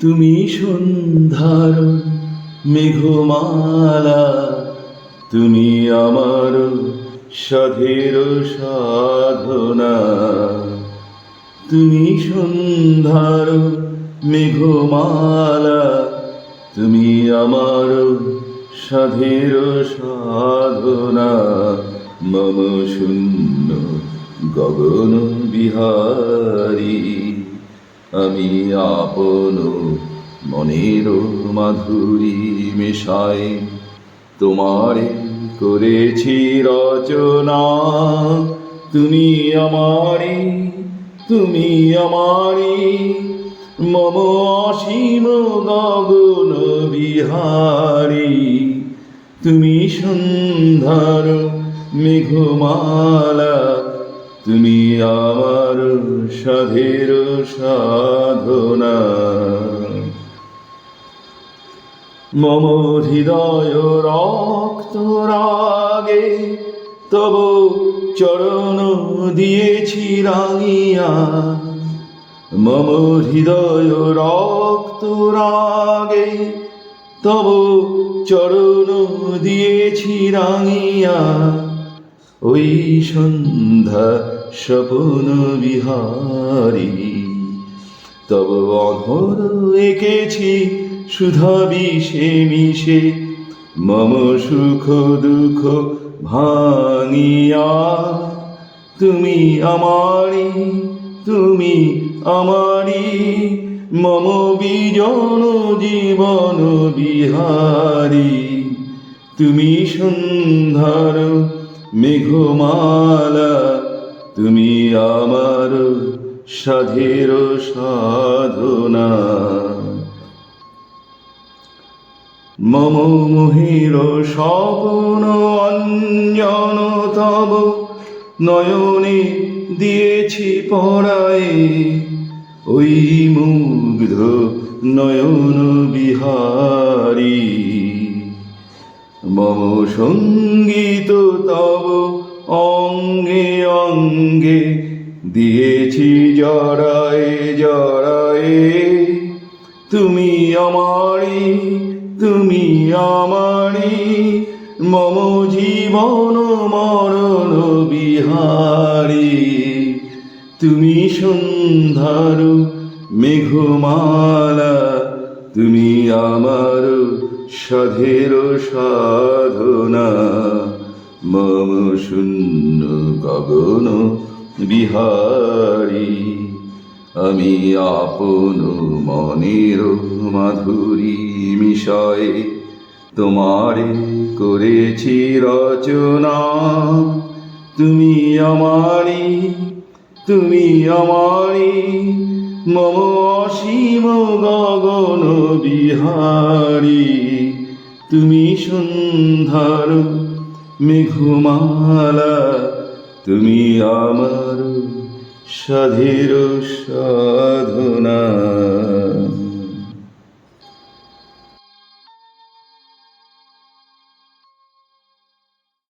তুমি সন্ধ্যার মেঘমালা, তুমি আমার সাধের সাধনা। তুমি সন্ধ্যার মেঘমালা, তুমি আমার সাধের সাধনা। মম শূন্য গগন বিহারী। আমি আপন মনের মাধুরী মেশাই। তোমারে করেছি রচনা। তুমি আমারি তুমি আমারি মম অসীম গগন বিহারী। তুমি সন্ধ্যার মেঘমালা তুমি আমার সাধের সাধনা। মম হৃদয় রক্ত রাগে তব চরণ দিয়েছি রাঙিয়া। মম হৃদয় রক্ত রাগে তব চরণ দিয়েছি রাঙিয়া। ওই সন্ধ্যা স্বপন বিহারী তব অধর এঁকেছি সুধা বিষে মিশে, মম সুখ দুঃখ ভাঙিয়া। তুমি আমারি তুমি আমারি মম বিজন জীবন বিহারী। তুমি সন্ধ্যার মেঘমালা, তুমি আমার সাধের সাধনা। মম মোহের স্বপ্ন অঞ্জন তব নয়নে দিয়েছি পড়ায় ওই মুগ্ধ নয়ন বিহারী। মম সংগীত তব অঙ্গে অঙ্গে, দিয়েছি জড়ায় জড়ায়। তুমি আমারি তুমি আমারি মম জীবন মরণ বিহারি। তুমি সন্ধ্যার মেঘমালা, তুমি আমার সাধের সাধনা। মম শূন্য গগন বিহারী। আমি আপন মনের মাধুরী মিশয়ে তোমারে করেছি রচনা। তুমি আমারি তুমি আমারি মম অসীম গগন বিহারী তুমি সুন্দর মেঘমালা তুমি আমার সাধের সাধনা।